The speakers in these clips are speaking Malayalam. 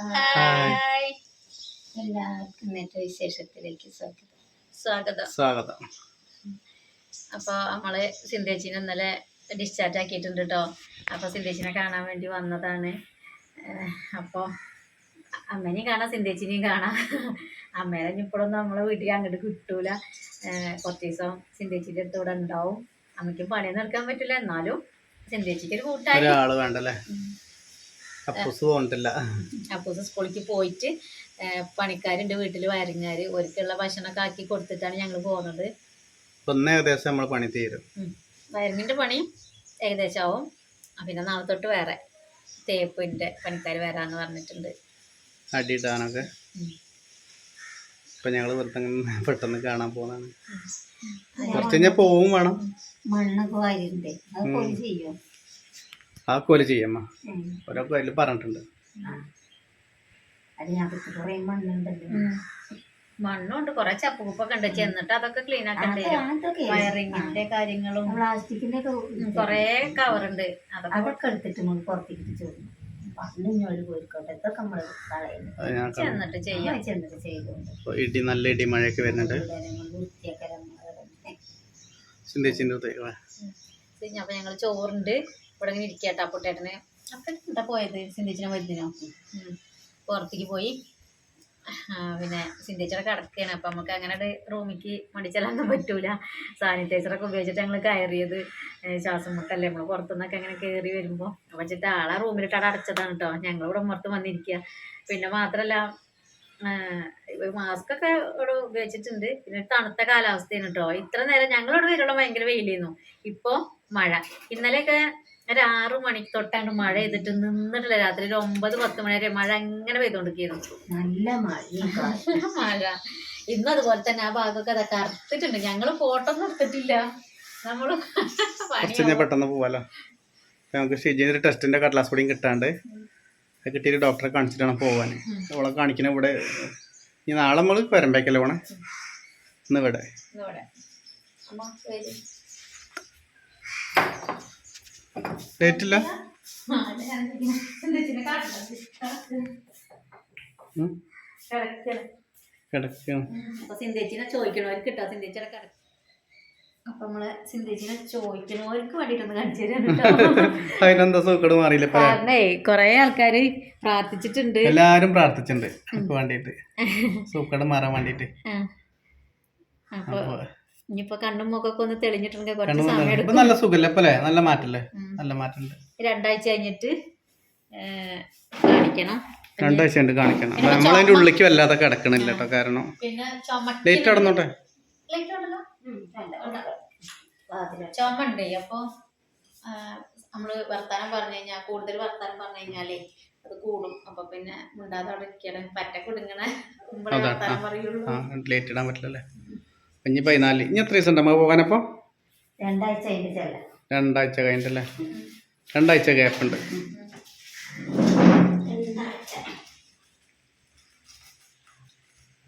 ഹായ്. എല്ലാവർക്കും ഇന്നത്തെ വിശേഷത്തിലേക്ക് സ്വാഗതം. സ്വാഗതം. സ്വാഗതം. അപ്പോൾ നമ്മൾ സിന്ധേച്ചിനെ ഇന്നലെ ഡിസ്ചാർജ് ആക്കിയിട്ടുണ്ട് കേട്ടോ അപ്പൊ സിന്ധേച്ചിനെ കാണാൻ വേണ്ടി വന്നതാണ്. അപ്പോൾ അമ്മേനെയും കാണാം സിന്ധേച്ചിനെയും കാണാം. അമ്മേനെ ഇപ്പോഴൊന്നും നമ്മളെ വീട്ടിൽ അങ്ങോട്ട് കിട്ടൂല. കുറച്ച് ദിവസം സിന്ധേച്ചിന്റെ അടുത്ത് ഇവിടെ ഉണ്ടാവും. അമ്മയ്ക്കും പണിയൊന്നും എടുക്കാൻ പറ്റില്ല. എന്നാലും സിന്ധേച്ചിക്ക് ഒരു കൂട്ടായി ആൾ വേണ്ടല്ലേ? അപ്പൂസ് പോകണ്ടില്ല അപ്പൂസ് സ്കൂളിലേക്ക് പോയിട്ട് പണിക്കാരുണ്ട് വീട്ടിൽ വയറിങ്ങാര് ഒരുക്കുള്ള ഭക്ഷണമൊക്കെ ആക്കി കൊടുത്തിട്ടാണ് ഞങ്ങൾ പോകുന്നത്. ഇന്ന് ഏകദേശം നമ്മൾ പണി തീരും. വയറിങ്ങിന്റെ പണി ഏകദേശം ആവും. പിന്നെ നാളെ തൊട്ട് വേറെ തേപ്പിന്റെ പണിക്കാർ വരാന്ന് പറഞ്ഞിട്ടുണ്ട്. അടിയിടാനൊക്കെ. ഇപ്പൊ ഞങ്ങൾ വെറുതെ പെട്ടെന്ന് കാണാൻ പോകുന്നതാണ് കുറച്ച് കഴിഞ്ഞാൽ പോവും വേണം. മണ്ണൊക്കെ വാരിണ്ട് അത് ചെയ്യും? ആ കോൽ ചെയ്യമ്മ. ഓരോ കോൽ പറഞ്ഞിട്ടുണ്ട്. മണ്ണുണ്ട് കൊറേ ചപ്പുകുപ്പൊക്കെ ഉണ്ട്. ചെന്നിട്ട് അതൊക്കെ ക്ലീൻ ആക്കണ്ടേ വയറിങ്ങിന്റെ കാര്യങ്ങളും പ്ലാസ്റ്റിക്കിന്റെ കൊറേ കവറുണ്ട് അതൊക്കെ എടുത്തിട്ട് പുറത്തേക്ക് ചോദിക്കും. ചെന്നിട്ട് ചെയ്യാം. ചെന്നിട്ട് ഇടി നല്ല ഇടി മഴയൊക്കെ വരുന്നുണ്ട്. അപ്പൊ ഞങ്ങൾ ചോറുണ്ട്. ഇവിടെ ഇങ്ങനെ ഇരിക്കട്ടെ അപ്പൊട്ടേട്ടന് അപ്പൊ എന്താ പോയത് സിന്ധിച്ചിനെ വരുന്നതിനോ പുറത്തേക്ക് പോയി. പിന്നെ സിന്ധിച്ചിടെ കിടക്കുകയാണ് അപ്പം നമുക്ക് അങ്ങനെ റൂമിക്ക് മടിച്ചെല്ലാനൊന്നും പറ്റൂല. സാനിറ്റൈസറൊക്കെ ഉപയോഗിച്ചിട്ട് ഞങ്ങൾ കയറിയത് ശ്വാസം മുട്ടല്ലേ നമ്മൾ പുറത്തുനിന്നൊക്കെ അങ്ങനെ കയറി വരുമ്പോൾ വെച്ചിട്ട് ആളെ റൂമിലിട്ട് അവിടെ അടച്ചതാണ് കേട്ടോ ഞങ്ങളിവിടെ പുറത്ത് വന്നിരിക്കുക പിന്നെ മാത്രമല്ല മാസ്ക് ഒക്കെ ഇവിടെ ഉപയോഗിച്ചിട്ടുണ്ട്. പിന്നെ തണുത്ത കാലാവസ്ഥയാണ് കേട്ടോ ഇത്ര നേരം ഞങ്ങളിവിടെ വരുള്ള ഭയങ്കര വെയിലായിരുന്നു ഇപ്പോൾ മഴ. ഇന്നലെയൊക്കെ ഒരു ആറു മണി തൊട്ടാണ് മഴ ചെയ്തിട്ട് നിന്നിട്ടില്ല. രാത്രി ഒരു ഒമ്പത് പത്ത് മണി വരെ മഴ അങ്ങനെ പെയ്തോണ്ടിരിക്കുന്നു. നല്ല മഴ. മഴ. ഇന്നും അതുപോലെ തന്നെ ആ ഭാഗമൊക്കെ അതൊക്കെ അറുത്തിട്ടുണ്ട് ഞങ്ങൾ ഫോട്ടോ ഒന്നും എടുത്തിട്ടില്ല. നമ്മൾ പെട്ടെന്ന് പോവാലോ. നമുക്ക് ഷിജിന് ഒരു ടെസ്റ്റിന്റെ കടലാസ് പൊടിയും കിട്ടാണ്ട് അത് കിട്ടിയിട്ട് ഡോക്ടറെ കാണിച്ചിട്ടാണ് പോവാന്. പോവാൻ അവളെ കാണിക്കണ ഇവിടെ. ഇനി നാളെ നമ്മൾ പരമ്പേക്കല്ലേ പോണേ? ഇന്ന് ഇവിടെ. ഡേറ്റ് ഇല്ല അതിനെന്താ സൂക്കട് മാറിയില്ല കാരണേ കൊറേ ആൾക്കാര് പ്രാർത്ഥിച്ചിട്ടുണ്ട്. എല്ലാരും പ്രാർത്ഥിച്ചിട്ടുണ്ട്. വേണ്ടിട്ട് സൂക്കട് മാറാൻ വേണ്ടിട്ട് അപ്പൊ ഇനിയിപ്പോ കണ്ണും മുഖമൊക്കെ ഒന്ന് തെളിഞ്ഞിട്ടുണ്ടെങ്കിൽ കുറച്ച് സമയം എടുക്കും. നല്ല സുഖല്ലേ? ഇപ്പൊ അല്ലേ? നല്ല മാറ്റല്ലേ. നല്ല മാറ്റമുണ്ട്. രണ്ടാഴ്ച കഴിഞ്ഞിട്ട് കാണിക്കണം. രണ്ടാഴ്ച ഉണ്ട് കാണിക്കണം. അപ്പൊ നമ്മളതിന്റെ ഉള്ളിലേക്ക് വല്ലാതെ കിടക്കണില്ല കേട്ടോ കാരണം ലേറ്റ് കടന്നോട്ടെ? ലൈറ്റ് ഉണ്ടല്ലോ? ഉം, അല്ല, ഉണ്ട്. വാതിൽ. ചുമ ഉണ്ട് അപ്പൊ നമ്മൾ വർത്താനം പറഞ്ഞു കഴിഞ്ഞാൽ കൂടുതൽ വർത്താനം പറഞ്ഞു കഴിഞ്ഞാലേ അത് കൂടും. അപ്പൊ പിന്നെ മുണ്ടാതെ അവിടെ ഇരിക്കണം. പറ്റ കുടുങ്ങണ വർത്താനം. പറയുള്ളൂ. ലേറ്റ് ഇടാൻ പറ്റില്ലല്ലേ? ഇനി പതിനാല്. ഇനി എത്ര ദിവസം ഉണ്ട് നമുക്ക് പോകാനപ്പോ? രണ്ടാഴ്ച ചെല്ല രണ്ടാഴ്ച കഴിഞ്ഞിട്ടല്ലേ? രണ്ടാഴ്ച ഗ്യാപ്പുണ്ട്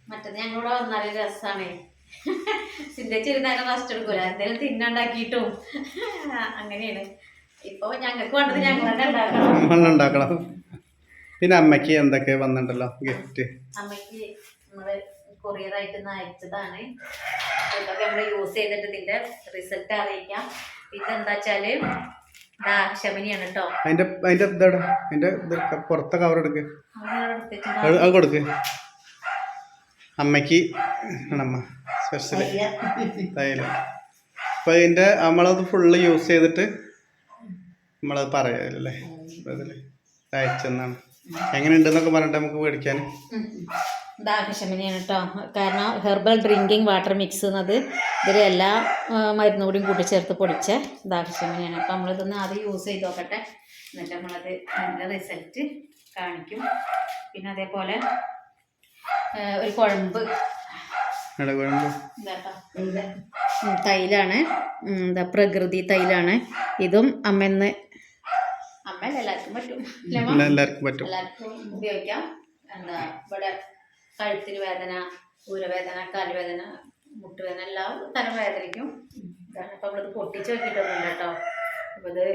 മറ്റത് ഞങ്ങളോട് വന്നാൽ രസമാണ് ചിന്തിച്ചിരുന്നാലും റെസ്റ്റ് എടുക്കൂല. എന്തെങ്കിലും തിന്നുണ്ടാക്കിയിട്ടും. അങ്ങനെയാണ്. ഇപ്പൊ ഞങ്ങൾക്ക് വേണ്ടത് ഞങ്ങൾ ഉണ്ടാക്കണം. പിന്നെ അമ്മയ്ക്ക് എന്തൊക്കെ വന്നിട്ടുണ്ടല്ലോ? ഗിഫ്റ്റ് അമ്മയ്ക്ക് നമ്മൾ കൊറിയർ ആയിട്ട് ഇന്ന് അയച്ചതാണ് ഇതൊക്കെ നമ്മൾ യൂസ് ചെയ്തിട്ട് ഇതിന്റെ റിസൾട്ട് അറിയിക്കാം. ഇതെന്താ വെച്ചാൽ അമ്മയ്ക്ക് ശമനിയാണ് കേട്ടോ അതിന്റെ അതിന്റെ ഇതാടാ അതിന്റെ ഇത് പുറത്തെ കവർ എടുക്ക്. അങ്ങനെ എടുത്തിട്ട് അത് അത് കൊടുക്ക്. അമ്മയ്ക്ക് ആണമ്മ സ്പെഷ്യൽ തൈലം അപ്പൊ ഇതിന്റെ നമ്മളത് ഫുള്ള് യൂസ് ചെയ്തിട്ട് നമ്മളത് പറയാല്ലേ അയച്ചെന്നാണ്. എങ്ങനെയുണ്ടെന്നൊക്കെ പറഞ്ഞിട്ട് നമുക്ക് മേടിക്കാൻ ദാഹശമനിയാണ് കേട്ടോ. കാരണം ഹെർബൽ ഡ്രിങ്കിങ് വാട്ടർ മിക്സ് എന്നത് ഇതിൽ എല്ലാ മരുന്നും കൂടിയും കൂട്ടിച്ചേർത്ത് പൊടിച്ച ദാഹശമനിയാണ്. അപ്പം നമ്മളിതൊന്ന് ആദ്യം യൂസ് ചെയ്ത് നോക്കട്ടെ. എന്നിട്ട് നമ്മളത് നല്ല റിസൾട്ട് കാണിക്കും. പിന്നെ അതേപോലെ ഒരു കുഴമ്പ്. തൈലാണ്. എന്താ പ്രകൃതി തൈലാണ്. ഇതും അമ്മന്ന് അമ്മ? എല്ലാവർക്കും പറ്റും. എല്ലാവർക്കും ഉപയോഗിക്കാം. എന്താ ഇവിടെ കഴുത്തിന് വേദന ഊരവേദന കാലുവേദന മുട്ടുവേദന എല്ലാം തരം വേദനയ്ക്കും ഇതാണ് ഇപ്പം നമ്മളിത് പൊട്ടിച്ച് നോക്കിയിട്ടൊന്നുമില്ല കേട്ടോ. അപ്പോൾ ഇത്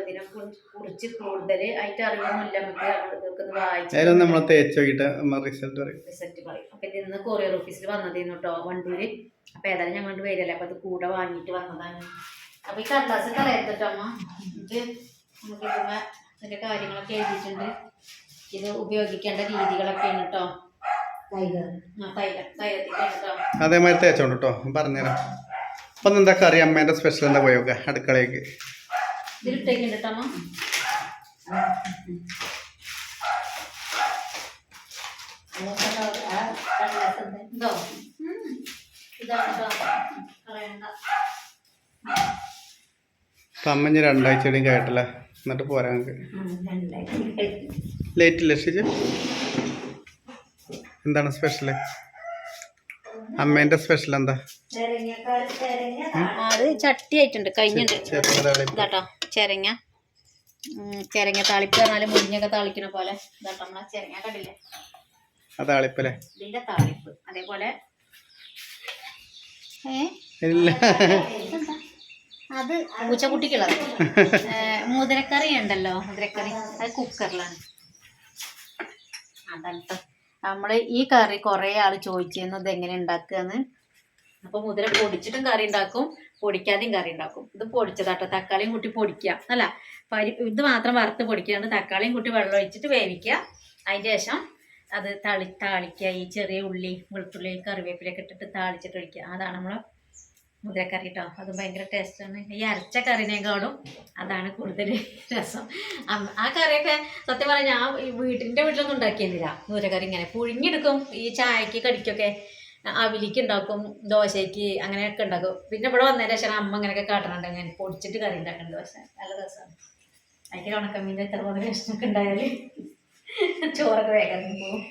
ഇതിനെ കുറിച്ച് കൂടുതൽ ആയിട്ട് അറിയൊന്നുമില്ല. നമുക്ക് ഇതൊക്കെ ഒന്ന് വായിച്ച് ഏതായാലും നമ്മൾ തേച്ച് നോക്കിയിട്ട് നമ്മൾ റിസൾട്ട് പറയും. റിസൾട്ട് പറയും. അപ്പം ഇത് ഇന്ന് കൊറിയർ ഓഫീസിൽ വന്നതായിരുന്നു കേട്ടോ വണ്ടൂര് അപ്പം ഏതായാലും കൊണ്ട് വരില്ല അപ്പം അത് കൂടെ വാങ്ങിയിട്ട് വന്നതാണ്. അപ്പം ഈ കടലാസ് കളയത്തിട്ടോ അമ്മ. എന്നിട്ട് നമുക്ക് ഇതിന്റെ കാര്യങ്ങളൊക്കെ എഴുതിയിട്ടുണ്ട്. ഇത് ഉപയോഗിക്കേണ്ട രീതികളൊക്കെയാണ് കേട്ടോ. അതേമാതിരി തേച്ചോണ്ട് കേട്ടോ പറഞ്ഞുതരാം. അപ്പം എന്താ കറി? അമ്മേന്റെ സ്പെഷ്യൽ എന്താ പോയൊക്കെ അടുക്കളയ്ക്ക് അമ്മഞ്ഞ് ഇനി രണ്ടാഴ്ചയുടെയും കേട്ടല്ലേ എന്നിട്ട് പോരാ നമുക്ക്. ലേറ്റ് ഇല്ല ഷിജ് എന്താണ് സ്പെഷ്യൽ അമ്മേന്റെ സ്പെഷ്യൽ എന്താ? അത് ചട്ടി ആയിട്ടുണ്ട് ഇതാട്ടോ ചെരങ്ങ. ചെരങ്ങ താളിപ്പ് പറഞ്ഞാൽ മുരിഞ്ഞൊക്കെ താളിക്കണ പോലെ. ഇതാട്ടോ നമ്മളെ ചെരങ്ങ കണ്ടില്ലേ? അതാളിപ്പല്ലേ ഇതിന്റെ താളിപ്പ് അതേപോലെ. ഏ? ഇല്ല. അത് പൂച്ചക്കുട്ടിക്കുള്ളത്. കുട്ടിക്കുള്ള മുതിരക്കറി ഉണ്ടല്ലോ മുതിരക്കറി. അത് കുക്കറിലാണ് അതാണ് ട്ടോ. നമ്മൾ ഈ കറി കുറേ ആൾ ചോദിച്ചിരുന്നു ഇത് എങ്ങനെ ഉണ്ടാക്കുകയെന്ന് അപ്പൊ മുതിര പൊടിച്ചിട്ടും കറി ഉണ്ടാക്കും പൊടിക്കാതെയും കറി ഉണ്ടാക്കും ഇത് പൊടിച്ചതാട്ടോ തക്കാളിയും കൂട്ടി പൊടിക്കുക അല്ല. പരി ഇത് മാത്രം വറുത്ത് പൊടിക്കാണ്ട് തക്കാളിയും കൂട്ടി വെള്ളം ഒഴിച്ചിട്ട് വേവിക്കുക അതിന് ശേഷം അത് തളി താളിക്കുക ഈ ചെറിയ ഉള്ളി വെളുത്തുള്ളി കറിവേപ്പിലൊക്കെ ഇട്ടിട്ട് താളിച്ചിട്ട് ഒഴിക്കുക അതാണ് നമ്മളെ മുതിരക്കറി കേട്ടോ അത് ഭയങ്കര ടേസ്റ്റാണ് ഈ അരച്ച കറിനേക്കാളും അതാണ് കൂടുതൽ രസം. ആ കറിയൊക്കെ സത്യം പറഞ്ഞാൽ ഞാൻ ഈ വീട്ടിന്റെ വീട്ടിലൊന്നും ഉണ്ടാക്കിയിരുന്നില്ല. നൂരക്കറി ഇങ്ങനെ പുഴുങ്ങിയെടുക്കും. ഈ ചായക്ക് കടിക്കൊക്കെ അവിലിക്ക് ഉണ്ടാക്കും ദോശയ്ക്ക് അങ്ങനെയൊക്കെ ഉണ്ടാക്കും. പിന്നെ ഇവിടെ വന്നതിന് ശേഷം അമ്മ അങ്ങനെയൊക്കെ കാട്ടണുണ്ട്. അങ്ങനെ പൊടിച്ചിട്ട് കറി ഉണ്ടാക്കുന്നുണ്ട് പക്ഷേ നല്ല രസമാണ് അതിൽ ഉണക്കമീന്റെ എത്ര പോലെ കഷ്ണമൊക്കെ ഉണ്ടായാൽ ചോറൊക്കെ വേഗം പോകും?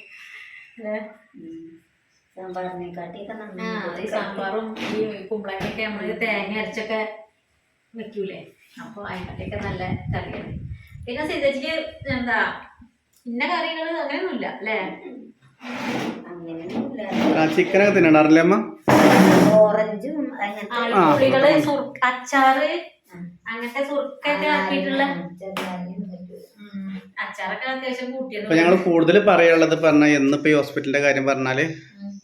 സാമ്പാറിനെക്കാട്ടിയൊക്കെ സാമ്പാറും ഈ കുമ്പളങ്ങയൊക്കെ നമ്മൾ തേങ്ങ അരച്ചൊക്കെ വെക്കൂലേ? അപ്പോൾ അതിനൊക്കെ നല്ല കറിയാണ്. പിന്നെ സിതജിക്ക് എന്താ ഇന്ന കറികൾ അങ്ങനെയൊന്നുമില്ല അല്ലേ? ചിക്കനൊക്കെ തിന്നണറില്ലേ അമ്മ? ഓറഞ്ചും സുർക്ക് അച്ചാറ് അങ്ങനത്തെ സുർക്കൊക്കെ ആക്കിയിട്ടുള്ള അച്ചാറൊക്കെ അത്യാവശ്യം കൂട്ടിയത് ഞങ്ങൾ കൂടുതൽ പറയാനുള്ളത് പറഞ്ഞാൽ എന്നിപ്പോ ഈ ഹോസ്പിറ്റലിന്റെ കാര്യം പറഞ്ഞാൽ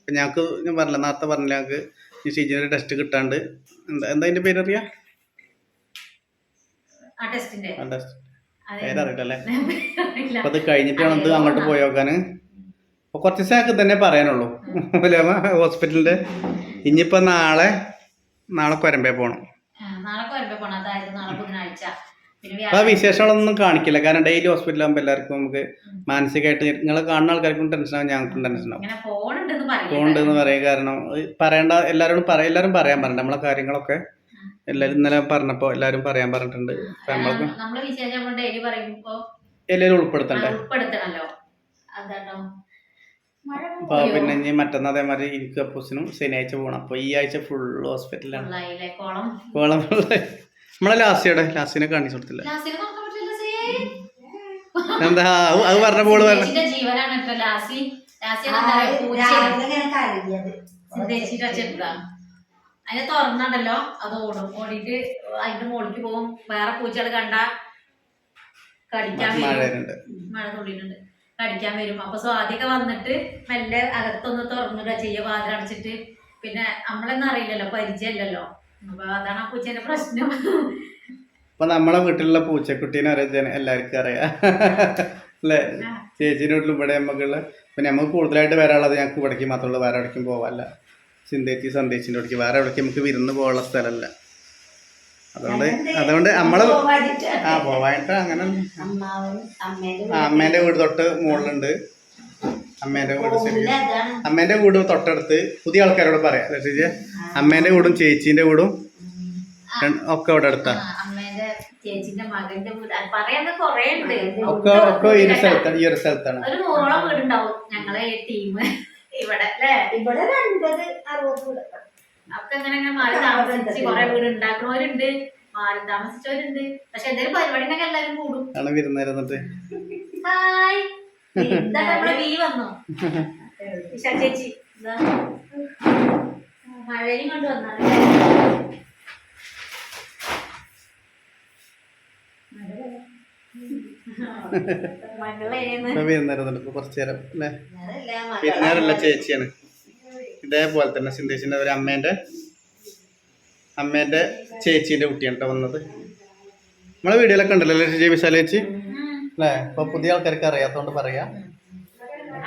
ഞങ്ങൾക്ക് ഞാൻ പറഞ്ഞില്ല നേരത്തെ പറഞ്ഞില്ല ഞങ്ങൾക്ക് ഈ ഷിജിന്റെ ടെസ്റ്റ് കിട്ടാണ്ട്. എന്താ എന്താ അതിന്റെ പേര് അറിയാ ആ ടെസ്റ്റിന്റെ അത് കഴിഞ്ഞിട്ട് വേണം ഇത് അങ്ങോട്ട് പോയി നോക്കാന് അപ്പൊ കുറച്ച് ദിവസം ഞങ്ങൾക്ക് തന്നെ പറയാനുള്ളൂ. ഹോസ്പിറ്റലിന്റെ. ഇനിയിപ്പോ നാളെ നാളെ കൊരമ്പേ പോണം. ആ, നാളെ പോണം. അതായത് നാളെ ബുധനാഴ്ച. ആ വിശേഷങ്ങളൊന്നും കാണിക്കില്ല. കാരണം ഡെയിലി ഹോസ്പിറ്റലിൽ ആകുമ്പോൾ എല്ലാവർക്കും നമുക്ക് മാനസികമായിട്ട് നിങ്ങളെ കാണുന്ന ആൾക്കാർക്കും ടെൻഷൻ ആവും ഞങ്ങൾക്കും ടെൻഷൻ ആവും. ഇങ്ങനെ പോണുണ്ടെന്ന് പറയാം പോകണ്ടെന്ന് പറയും. കാരണം പറയേണ്ട എല്ലാവരോടും പറയാം എല്ലാവരും പറയാൻ പറഞ്ഞു നമ്മളെ കാര്യങ്ങളൊക്കെ. എല്ലാവരും ഇന്നലെ പറഞ്ഞപ്പോ എല്ലാരും പറയാൻ പറഞ്ഞിട്ടുണ്ട്. എല്ലാരും ഉൾപ്പെടുത്തണ്ടേ? അതാട്ടോ മഴ അപ്പൊ പിന്നെ ഇനി മറ്റന്നാ അതേമാതിരി എനിക്ക് അപ്പൂസിനും ശനിയാഴ്ച പോകണം അപ്പൊ ഈ ആഴ്ച ഫുൾ ഹോസ്പിറ്റലാണ് കോളം? കോളം നമ്മളെ ലാസ്റ്റിയുടെ ലാസ്റ്റിനെ കാണിച്ചു കൊടുത്തില്ല? എന്താ അത് പറഞ്ഞ പോൾ പറഞ്ഞു. സിന്ദേശിന്റെ ജീവനാണ് കേട്ടോ ലാസി. ലാസി അതിനെ തുറന്നുണ്ടല്ലോ അത് ഓടും. ഓടിയിട്ട് അതിന്റെ മുകളിലേക്ക് പോകും. വേറെ പൂച്ചകൾ കണ്ട കടിക്കാൻ വരും. മഴ തുള്ളിയിട്ടുണ്ട്. കടിക്കാൻ വരും. അപ്പൊ സ്വാതിക വന്നിട്ട് മെല്ലെ അകത്തൊന്ന് തുറന്നിടുക ചെയ്യുക വാതിലടച്ചിട്ട് പിന്നെ നമ്മളെന്നും അറിയില്ലല്ലോ പരിചയമില്ലല്ലോ. അപ്പൊ അതാണ് ആ പൂച്ചേന്റെ പ്രശ്നം. അപ്പൊ നമ്മളെ വീട്ടിലുള്ള പൂച്ചക്കുട്ടീനെ അറിയാൻ എല്ലാവർക്കും അറിയാം. അല്ലേ? ചേച്ചീന്റെ വീട്ടിലും ഇവിടെ നമുക്കുള്ള പിന്നെ നമുക്ക് കൂടുതലായിട്ട് വരാനുള്ളത് ഞങ്ങൾക്ക് ഇവിടേക്ക് മാത്രമുള്ള വേറെ എവിടേക്കും പോകാനല്ല ചിന്തേച്ചി സന്ദേശിന്റെ അടുക്ക്. വേറെ എവിടേക്ക് നമുക്ക് വിരുന്ന് പോകാനുള്ള സ്ഥലമല്ല. അതുകൊണ്ട് അതുകൊണ്ട് നമ്മളെ ആ പോവാനായിട്ട് അങ്ങനെ അമ്മേന്റെ വീട് തൊട്ട് മുകളിലുണ്ട്. അമ്മേന്റെ വീട് ശരി വീട്ടിൽ അമ്മേന്റെ വീട് തൊട്ടടുത്ത് പുതിയ ആൾക്കാരോട് പറയാം. ചേച്ചി അമ്മേന്റെ വീടും ചേച്ചീന്റെ വീടും ഒക്കെ അവിടെ അടുത്താ. ചേച്ചിന്റെ ഒക്കെ ഒക്കെ ഈ ഒരു സ്ഥലത്താണ് ഈ ഒരു സ്ഥലത്താണ്. ഒരു നൂറോളം വീടുണ്ടാവും ഞങ്ങളെ ടീം. ഇവിടെ അല്ലേ? ഇവിടെ അൻപത് അറുപത് വീട് അങ്ങനെ അങ്ങനെ മാറി താമസിച്ച് കൊറേ വീട് ഉണ്ടാക്കുന്നവരുണ്ട് മാറി താമസിച്ചവരുണ്ട്. പക്ഷെ എന്തെങ്കിലും പരിപാടിനൊക്കെ എല്ലാരും കൂടും. ഹായ്. എന്താ നമ്മളെ വീ വന്നു? ചേച്ചി. മഴയും കൊണ്ട് വന്നാണ് മകളേന്ന് ഇപ്പൊ കുറച്ചു നേരം അല്ലേ? അതല്ല ചേച്ചിയാണ്. ഇതേപോലെ തന്നെ സിന്ധേശിന്റെ ഒരു അമ്മേന്റെ അമ്മേന്റെ ചേച്ചീന്റെ കുട്ടിയാണ് കേട്ടോ വന്നത്. നമ്മളെ വീഡിയോയിലൊക്കെ ഉണ്ടല്ലോ ചേച്ചി വിശാല ചേച്ചി? അല്ലേ? ഇപ്പൊ പുതിയ ആൾക്കാർക്ക് അറിയാത്തോണ്ട് പറയാ.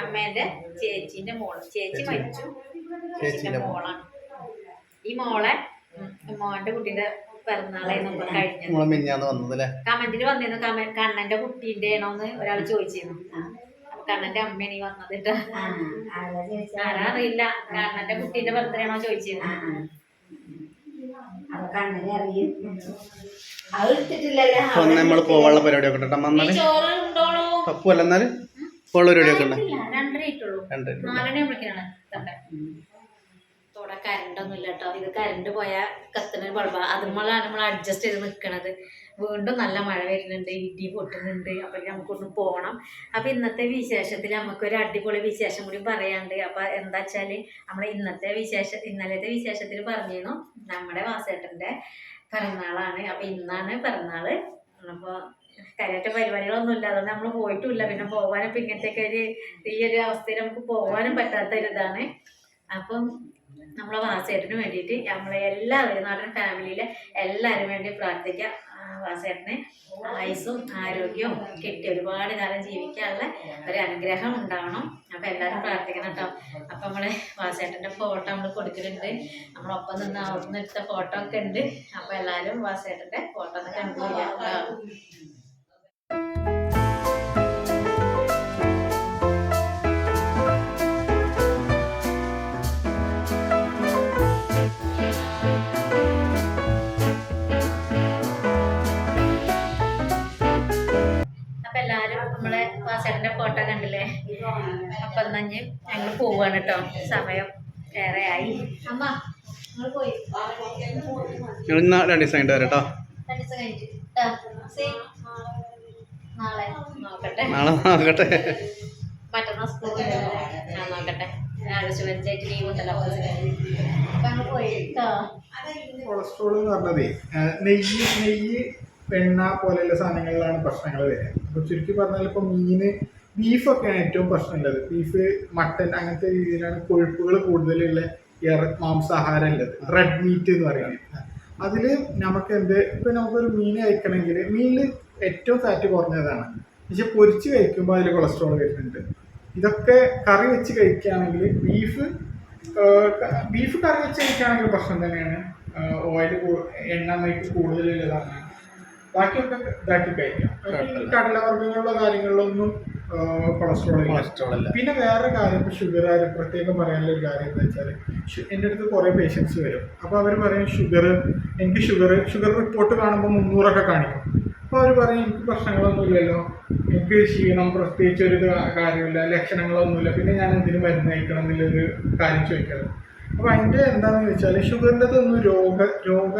അമ്മേന്റെ ചേച്ചിന്റെ മോൾ ചേച്ചി മരിച്ചു. ചേച്ചിന്റെ മോളാണ്. ഈ മോളെ മോന്റെ കുട്ടീന്റെ പിറന്നാളായിരുന്നു നമ്മൾ കഴിഞ്ഞത്. നമ്മളെ മിഞ്ഞാന്ന് വന്നത് കമന്റിൽ വന്നിരുന്നു. കണ്ണന്റെ കുട്ടീന്റെ ആണോന്ന് ഒരാൾ ചോദിച്ചിരുന്നു. കണ്ണന്റെ അമ്മയാണ് ഈ വന്നത്. ആരാ അറിയില്ല കണ്ണന്റെ കുട്ടീന്റെ ബർത്ത്ഡേ ആണോ ചോദിച്ചിരുന്നു. നമ്മൾ പോവാനുള്ള പരിപാടിയൊക്കെ ഉണ്ടോ? ഈ വന്നാൽ ചോറ് ഉണ്ടോളൂ പപ്പു അല്ലെന്നാൽ പോയുള്ള പരിപാടിയൊക്കെ ഉണ്ട്? ഇല്ല രണ്ടര ആയിട്ടുള്ളൂ രണ്ട് നാലെണ്ണ വിളിക്കാണ് തട്ടെ ഇവിടെ കരണ്ട് ഒന്നും ഇല്ല കേട്ടോ ഇത് കരണ്ട് പോയാൽ കത്തുന്ന ബൾബ അതുമ്പോഴാണ് നമ്മൾ അഡ്ജസ്റ്റ് ചെയ്ത് നിൽക്കണത് വീണ്ടും നല്ല മഴ വരുന്നുണ്ട് ഇടി പൊട്ടുന്നുണ്ട്. അപ്പം നമുക്കൊന്ന് പോകണം അപ്പം ഇന്നത്തെ വിശേഷത്തിൽ നമുക്കൊരു അടിപൊളി വിശേഷം കൂടി പറയാണ്ട് അപ്പം എന്താ വെച്ചാൽ നമ്മൾ ഇന്നത്തെ വിശേഷ ഇന്നലത്തെ വിശേഷത്തിൽ പറഞ്ഞിരുന്നു. നമ്മുടെ വാസേട്ടന്റെ പിറന്നാളാണ്. അപ്പം ഇന്നാണ് പിറന്നാൾ അപ്പോൾ കാര്യമായിട്ട് പരിപാടികളൊന്നും ഇല്ല. അതുകൊണ്ട് നമ്മൾ പോയിട്ടില്ല. പിന്നെ പോകാനും ഇങ്ങനത്തെ ഇങ്ങനത്തെയൊക്കെ ഒരു ഈ ഒരു അവസ്ഥയിൽ നമുക്ക് പോകാനും പറ്റാത്ത ഒരു ഇതാണ് അപ്പം നമ്മളെ വാസേട്ടന് വേണ്ടിയിട്ട് നമ്മളെ എല്ലാ നാടൻ ഫാമിലിയിലെ എല്ലാവരും വേണ്ടി പ്രാർത്ഥിക്കാം. വാസേട്ടനെ ആയുസ്സും ആരോഗ്യവും കിട്ടി ഒരുപാട് കാലം ജീവിക്കാനുള്ള ഒരു അനുഗ്രഹം ഉണ്ടാവണം. അപ്പം എല്ലാവരും പ്രാർത്ഥിക്കണം കേട്ടോ. അപ്പം നമ്മളെ വാസേട്ടന്റെ ഫോട്ടോ നമ്മൾ കൊടുക്കുന്നുണ്ട് നമ്മളൊപ്പം നിന്ന് അവിടുന്ന് എടുത്ത ഫോട്ടോ ഒക്കെ ഉണ്ട്. അപ്പം എല്ലാവരും വാസേട്ടന്റെ ഫോട്ടോ ഒന്ന് കണ്ടു അപ്പൊ നഞ്ഞ് ഞങ്ങൾ പോവാണ് കേട്ടോ സമയം ഏറെ ആയി. അമ്മ പോയി. രണ്ട് ദിവസം കഴിഞ്ഞിട്ട് വരാം കേട്ടോ രണ്ട് ദിവസം കഴിഞ്ഞിട്ട് നാളെ നോക്കട്ടെ. നാളെ നോക്കട്ടെ. മറ്റന്നാൾ സ്കൂളിൽ ഞാൻ നോക്കട്ടെ. ലീവ് ഉണ്ടല്ലോ അപ്പൊ അപ്പൊ കേട്ടോ കൊളസ്ട്രോൾ എന്ന് പറഞ്ഞതേ നെയ്യ് നെയ്യ് വെണ്ണ പോലെയുള്ള സാധനങ്ങളിലാണ് പ്രശ്നങ്ങൾ വരിക. അപ്പോൾ ചുരുക്കി പറഞ്ഞാൽ ഇപ്പോൾ മീന് ബീഫൊക്കെയാണ് ഏറ്റവും പ്രശ്നമുള്ളത്. ബീഫ് മട്ടൻ അങ്ങനത്തെ രീതിയിലാണ് കൊഴുപ്പുകൾ കൂടുതലുള്ള ഇറ മാംസാഹാരം ഉള്ളത് റെഡ് മീറ്റ് എന്ന് പറയുന്നത്. അതിൽ നമുക്ക് എന്ത് ഇപ്പം നമുക്കൊരു മീൻ കഴിക്കണമെങ്കിൽ മീനിൽ ഏറ്റവും ഫാറ്റ് കുറഞ്ഞതാണ്. പക്ഷെ പൊരിച്ച് കഴിക്കുമ്പോൾ അതിൽ കൊളസ്ട്രോൾ വരുന്നുണ്ട്. ഇതൊക്കെ കറി വെച്ച് കഴിക്കുകയാണെങ്കിൽ ബീഫ് ബീഫ് കറി വെച്ച് കഴിക്കുകയാണെങ്കിൽ പ്രശ്നം തന്നെയാണ്. ഓയിൽ എണ്ണ മൈക്ക് കൂടുതലുള്ളതാണ്. ബാക്കിയൊക്കെ ഇതാക്കി കഴിക്കാം. ബാക്കി ഈ കടലവർഗങ്ങളിലോ കൊളസ്ട്രോൾ ഇല്ല. കൊളസ്ട്രോൾ അല്ല പിന്നെ വേറെ കാര്യം ഇപ്പോൾ ഷുഗർ ആയാലും പ്രത്യേകം പറയാനുള്ള ഒരു കാര്യം എന്താ വെച്ചാൽ എന്റെ അടുത്ത് കുറേ പേഷ്യൻസ് വരും. അപ്പോൾ അവർ പറയും ഷുഗർ എനിക്ക് ഷുഗർ ഷുഗർ റിപ്പോർട്ട് കാണുമ്പോൾ മുന്നൂറൊക്കെ കാണിക്കും. അപ്പോൾ അവർ പറയും എനിക്ക് പ്രശ്നങ്ങളൊന്നുമില്ലല്ലോ. എനിക്ക് ക്ഷീണം പ്രത്യേകിച്ച് ഒരു കാര്യമില്ല. ലക്ഷണങ്ങളൊന്നുമില്ല. പിന്നെ ഞാൻ എന്തിനു മരുന്ന് കഴിക്കണം എന്നുള്ളൊരു കാര്യം ചോദിക്കുന്നത് അപ്പോൾ അതിന്റെ എന്താണെന്ന് വെച്ചാൽ ഷുഗറിന്റെതൊന്നും രോഗ രോഗ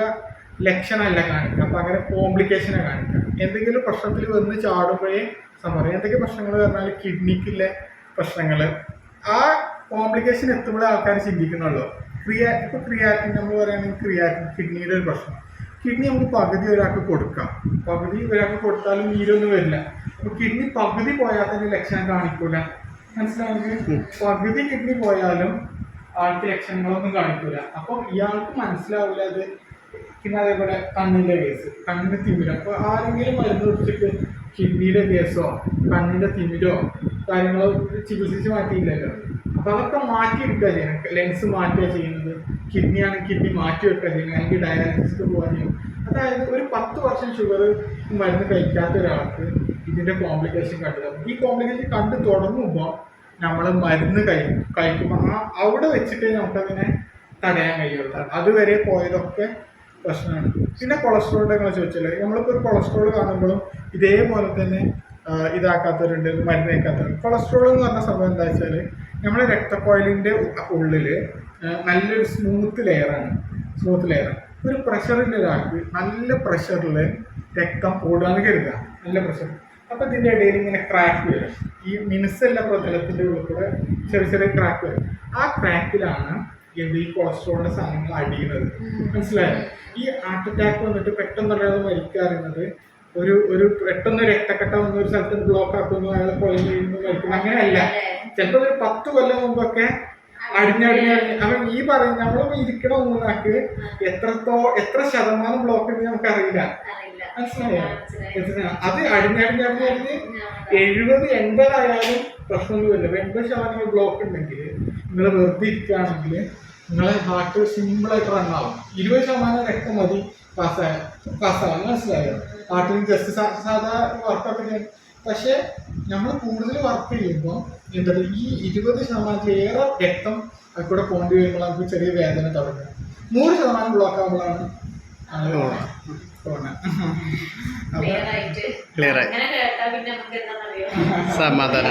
ലക്ഷണമല്ല കാണിക്കുക. പകരം കോംപ്ലിക്കേഷനാണ് കാണിക്കുക. എന്തെങ്കിലും പ്രശ്നത്തിൽ വന്ന് ചാടുമ്പോഴേ സമ്മറി എന്തൊക്കെ പ്രശ്നങ്ങൾ പറഞ്ഞാൽ കിഡ്നിക്കുള്ള പ്രശ്നങ്ങൾ ആ കോംപ്ലിക്കേഷൻ എത്തുമ്പോഴേ ആൾക്കാർ ചിന്തിക്കുന്നുള്ളൂ. ക്രിയാ ഇപ്പോൾ ക്രിയാറ്റിൻ നമ്മൾ പറയുകയാണെങ്കിൽ ക്രിയാറ്റിൻ കിഡ്നിയുടെ ഒരു പ്രശ്നം. കിഡ്നി നമുക്ക് പകുതി ഒരാൾക്ക് കൊടുക്കാം. പകുതി ഒരാൾക്ക് കൊടുത്താലും നീരൊന്നും വരില്ല. അപ്പോൾ കിഡ്നി പകുതി പോയാൽ തന്നെ ലക്ഷണം കാണിക്കൂല. മനസ്സിലാവുന്നത്? പകുതി കിഡ്നി പോയാലും ആൾക്ക് ലക്ഷണങ്ങളൊന്നും കാണിക്കൂല. അപ്പോൾ ഇയാൾക്ക് മനസ്സിലാവില്ല അത് പിന്നെ അതേപോലെ കണ്ണിന്റെ കേസ് കണ്ണിന്റെ തിമിരം. അപ്പോൾ ആരെങ്കിലും മരുന്ന് കുടിച്ചിട്ട് കിഡ്നിയുടെ കേസോ കണ്ണിന്റെ തിമിരോ കാര്യങ്ങളോ ചികിത്സിച്ച് മാറ്റിയില്ലല്ലോ. അപ്പോൾ അതൊക്കെ മാറ്റിയെടുക്കുക ചെയ്യണം. ലെൻസ് മാറ്റുക ചെയ്യുന്നത്. കിഡ്നി കിഡ്നിയാണ് കിഡ്നി മാറ്റി വെക്കുക ചെയ്യുന്നത് അല്ലെങ്കിൽ ഡയാലിസിസ് പോകാൻ ചെയ്യും അതായത് ഒരു പത്ത് വർഷം ഷുഗർ മരുന്ന് കഴിക്കാത്ത ഒരാൾക്ക് ഇതിന്റെ കോംപ്ലിക്കേഷൻ കണ്ടു ഈ കോംപ്ലിക്കേഷൻ കണ്ടു തുടങ്ങുമ്പോൾ നമ്മൾ മരുന്ന് കഴി കഴിക്കുമ്പോൾ ആ അവിടെ വെച്ചിട്ട് നമുക്കതിനെ തടയാൻ കഴിയുള്ളൂ. അതുവരെ പോയതൊക്കെ പ്രശ്നമാണ്. പിന്നെ കൊളസ്ട്രോളിന്റെ നിങ്ങൾ ചോദിച്ചല്ലേ നമ്മളിപ്പോൾ ഒരു കൊളസ്ട്രോൾ കാണുമ്പോഴും ഇതേപോലെ തന്നെ ഇതാക്കാത്തവരുണ്ട് മരുന്ന് കഴിക്കാത്തവരുണ്ട് കൊളസ്ട്രോൾ എന്ന് പറഞ്ഞ സംഭവം എന്താ വെച്ചാൽ നമ്മുടെ രക്തക്കോയിലിന്റെ ഉള്ളിൽ നല്ലൊരു സ്മൂത്ത് ലെയറാണ് സ്മൂത്ത് ലെയർ ഒരു പ്രഷറിന്റെ ഒരാൾക്ക് നല്ല പ്രഷറിൽ രക്തം ഓടുകയെന്ന് കരുതുക. നല്ല പ്രഷർ അപ്പോൾ ഇതിന്റെ ഇടയിൽ ഇങ്ങനെ ക്രാക്ക് വരും. ഈ മിനുസല്ല പ്രതലത്തിന്റെ ഉള്ളിൽ കൂടെ ചെറിയ ചെറിയ ക്രാക്ക് വരും. ആ ക്രാക്കിലാണ് എന്ത് ഈ കൊളസ്ട്രോളിന്റെ സാധനങ്ങൾ അടിയുന്നത് മനസ്സിലായോ? ഈ ഹാർട്ട് അറ്റാക്ക് വന്നിട്ട് പെട്ടെന്നല്ലാതെ മരിക്കാറുന്നത് ഒരു ഒരു പെട്ടെന്ന് രക്തക്കട്ട വന്ന ഒരു സ്ഥലത്ത് ബ്ലോക്ക് ആക്കുന്നു അയാൾ കൊളഞ്ഞു വീഴുന്നു മരിക്കുന്നു. അങ്ങനെയല്ല. ചിലപ്പോൾ ഒരു പത്ത് കൊല്ലം മുമ്പൊക്കെ അടിഞ്ഞടിഞ്ഞടിഞ്ഞ് അപ്പം ഈ പറയും നമ്മളിപ്പോ ഇരിക്കണ മൂന്നാക്ക് എത്രത്തോ എത്ര ശതമാനം ബ്ലോക്ക് ഉണ്ട് നമുക്ക് അറിയില്ല. മനസ്സിലായോ? അത് അടിഞ്ഞടിഞ്ഞടിഞ്ഞടിഞ്ഞ് എഴുപത് എൺപതായാലും പ്രശ്നമൊന്നുമില്ല. എൺപത് ശതമാനം ബ്ലോക്ക് ഉണ്ടെങ്കിൽ നിങ്ങൾ വെറുതെ ഇരിക്കുകയാണെങ്കിൽ നിങ്ങളെ ഹാർട്ട് റൺ ആവും. ഇരുപത് ശതമാനം രക്തം മതി. പാസ്സായ പാസ്സാവും മനസ്സിലായോ? ഹാർട്ടിന് ജസ്റ്റ് സാധാ വർക്കൊക്കെ ചെയ്യാൻ പക്ഷെ നമ്മൾ കൂടുതൽ വർക്ക് ചെയ്യുമ്പോൾ എന്താ ഈ ഇരുപത് ശതമാനത്തിലേറെ രക്തം അതിൽ കൂടെ പോകേണ്ടി വരുമ്പോൾ നമുക്ക് ചെറിയ വേദന തുടങ്ങും നൂറ് ശതമാനം ബ്ലോക്ക്. അപ്പൊ ക്ലിയർ ആയി സമാധാനം.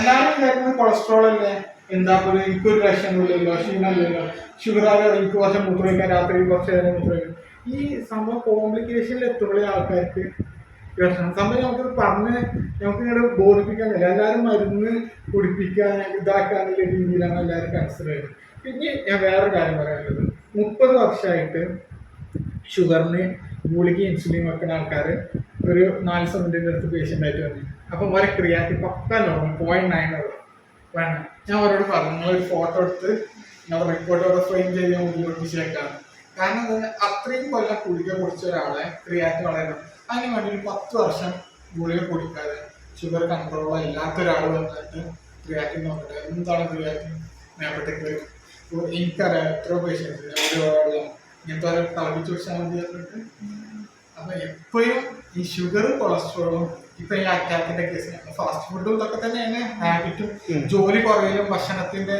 എല്ലാവരും കൊളസ്ട്രോൾ അല്ലേ? എന്താ പറയുക എനിക്കൊരു ലക്ഷണമില്ലല്ലോ ക്ഷീണമില്ലല്ലോ. ഷുഗർ ആകെ എനിക്ക് കുറച്ച് മൂത്രമൊഴിക്കാൻ രാത്രി കുറച്ച് നേരം മൂത്രമൊഴിക്കും ഈ സംഭവം കോംപ്ലിക്കേഷനിൽ എത്തുമ്പോഴേ ആൾക്കാർക്ക് പ്രശ്നം. സംഭവം നമുക്ക് പറഞ്ഞ് നമുക്ക് ഇങ്ങനെ ബോധിപ്പിക്കാൻ കഴിയില്ല. എല്ലാവരും മരുന്ന് കുടിപ്പിക്കാൻ ഇതാക്കാനുള്ള രീതിയിലാണ് എല്ലാവരും കൺസിഡർ ചെയ്യുന്നത് പിന്നെ ഞാൻ വേറെ കാര്യം പറയാനുള്ളത്. വർഷമായിട്ട് ഷുഗറിന് ഗുളിക ഇൻസുലിൻ വെക്കുന്ന ആൾക്കാർ ഒരു നാല് സെവന്റിന്റെ അടുത്ത് പേഷ്യന്റ് ആയിട്ട് വന്നു. അപ്പം ഓരോ ക്രിയാറ്റി പക്ക നോർമൽ പോയിന്റ് നയൻ ഉള്ളു വേണം. ഞാൻ അവരോട് പറഞ്ഞു നിങ്ങളൊരു ഫോട്ടോ എടുത്ത് ഞാൻ റിപ്പോർട്ട് അവിടെ ഫ്രെയിം ചെയ്ത് ഞാൻ മുന്നിൽ ഒട്ടിച്ചേക്കാണ് കാരണം അത്രയും കൊല്ലം ഗുളിക കുടിച്ച ഒരാളെ ക്രിയാറ്റി വളരെ അതിന് വേണ്ടി ഒരു പത്ത് വർഷം ഗുളിക കുടിക്കാതെ ഷുഗർ കൺട്രോൾ ഇല്ലാത്ത ഒരാൾ വന്നിട്ട് ക്രിയാറ്റി നോക്കട്ടെ. എന്താണ് ക്രിയാറ്റി മേപ്പട്ടേക്ക് വരും എനിക്കറിയാം എത്ര പേഷ്യൻസ് ഒരു വെള്ളം ഇങ്ങനത്തെ ഓരോ തിളപ്പിച്ച് കുടിച്ചാൽ മതി പറഞ്ഞിട്ട്. അപ്പൊ എപ്പോഴും ഈ ഷുഗർ കൊളസ്ട്രോളും ഇപ്പൊ ഈ അറ്റാക്കിന്റെ കേസ് ഫാസ്റ്റ് ഫുഡും ഇതൊക്കെ തന്നെയാണ് ഹാബിറ്റും ജോലി കുറയിലും ഭക്ഷണത്തിന്റെ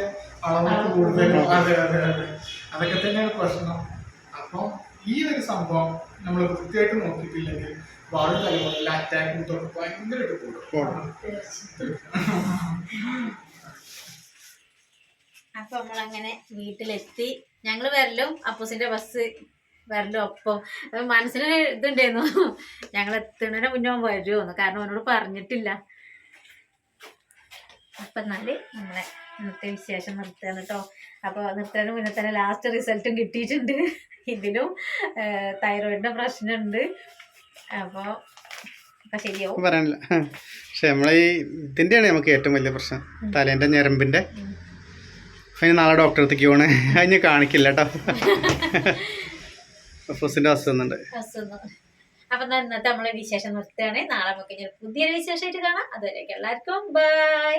അളവ് കൂടുതലും അതെ അതെ അതെ. അതൊക്കെ തന്നെയാണ് പ്രശ്നം. അപ്പം ഈ ഒരു സംഭവം നമ്മൾ വൃത്തിയായിട്ട് നോക്കിയിട്ടില്ലെങ്കിൽ ഭാവി തലമുറയിൽ അറ്റാക്കും തൊട്ട് ഭയങ്കരമായിട്ട് കൂടും. അപ്പൊ നമ്മളങ്ങനെ വീട്ടിലെത്തി. ഞങ്ങൾ വരലും അപ്പൂസിന്റെ ബസ് വരലും ഒപ്പം. മനസ്സിന് ഇതുണ്ടായിരുന്നു. ഞങ്ങൾ എത്തുന്നതിന് മുന്നേ വരുമോന്ന് കാരണം അവനോട് പറഞ്ഞിട്ടില്ല. അപ്പൊ എന്നാൽ നമ്മളെ ഇന്നത്തെ വിശേഷം നിർത്തുകയാണ് കേട്ടോ അപ്പൊ നിർത്തുന്നതിന് മുന്നേ തന്നെ ലാസ്റ്റ് റിസൾട്ടും കിട്ടിയിട്ടുണ്ട്. ഇതിലും തൈറോയിഡിന്റെ പ്രശ്നമുണ്ട്. അപ്പൊ പറയാനില്ല. പക്ഷെ നമ്മളെ ഇതിന്റെയാണ് നമുക്ക് ഏറ്റവും വലിയ പ്രശ്നം. തലേന്റെ ഞരമ്പിന്റെ അതിന് നാളെ ഡോക്ടറെ അടുത്തേക്ക് പോണേ. അതിന് കാണിക്കില്ല കേട്ടോ ഫുസിന്റെ അസുഖം. അപ്പൊ ഇന്നത്തെ നമ്മളെ വിശേഷം നിർത്തുകയാണെങ്കിൽ നാളെ നമുക്ക് പുതിയൊരു വിശേഷമായിട്ട് കാണാം. അതുവരെ എല്ലാവർക്കും ബൈ